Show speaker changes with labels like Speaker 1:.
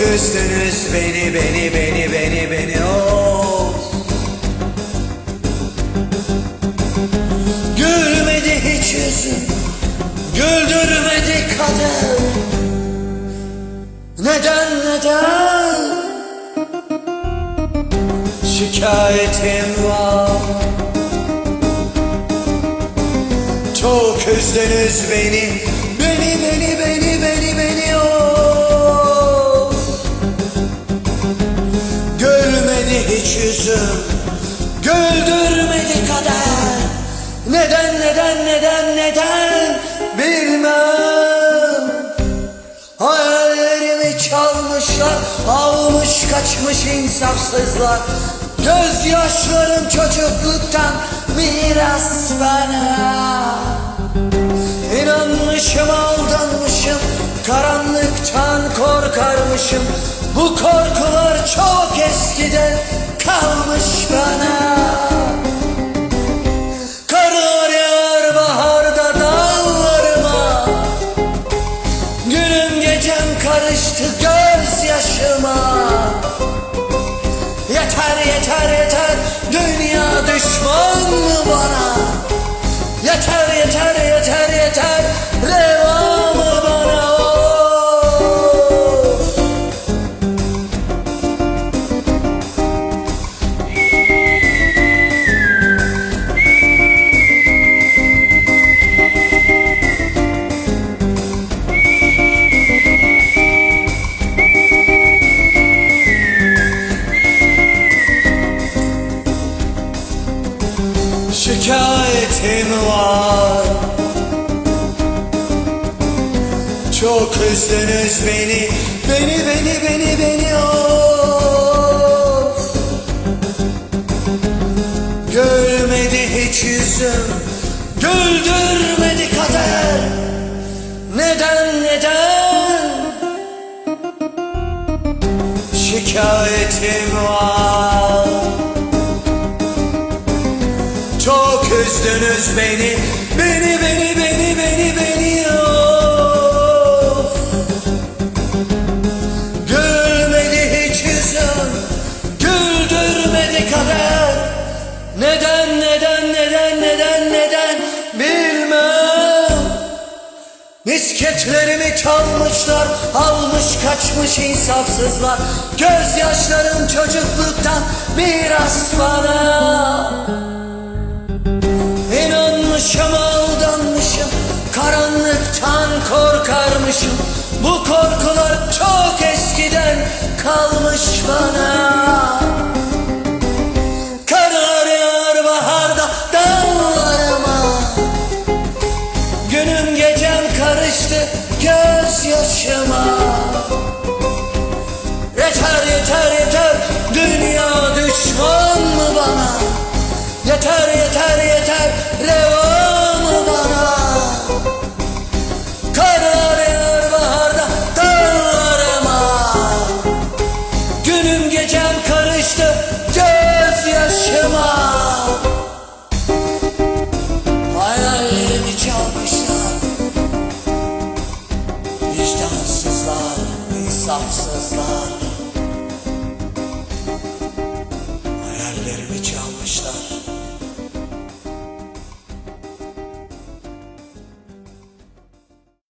Speaker 1: üzdünüz beni beni beni beni beni of Gülmedi hiç yüzüm Güldürmedi kader Neden neden? Şikayetim var. Çok üzdünüz Beni Neden neden neden Bilmem. Hayallerimi çalmışlar Almış kaçmış insafsızlar. Gözyaşlarım çocukluktan miras bana. İnanmışım aldanmışım Karanlıktan korkarmışım. Bu korkular çok eskiden kalmış bana dünya Şikayetim var. Çok üzdünüz beni Beni beni beni beni of Gülmedi hiç yüzüm Güldürmedi kader. Neden neden? Şikayetim var çok üzdünüz beni. Beni beni beni beni beni. Of. Gülmedi hiç yüzüm Güldürmedi kader. Neden neden neden neden neden Bilmem. Misketlerimi çalmışlar Almış kaçmış insafsızlar. Gözyaşlarım çocukluktan Miras bana İnanmışım aldanmışım Karanlıktan korkarmışım. Bu korkular çok eskiden kalmış bana. Kar yağar baharda dağlarıma. Günüm gecem karıştı gözyaşıma. Yeter yeter yeter insafsızlar Hayallerimi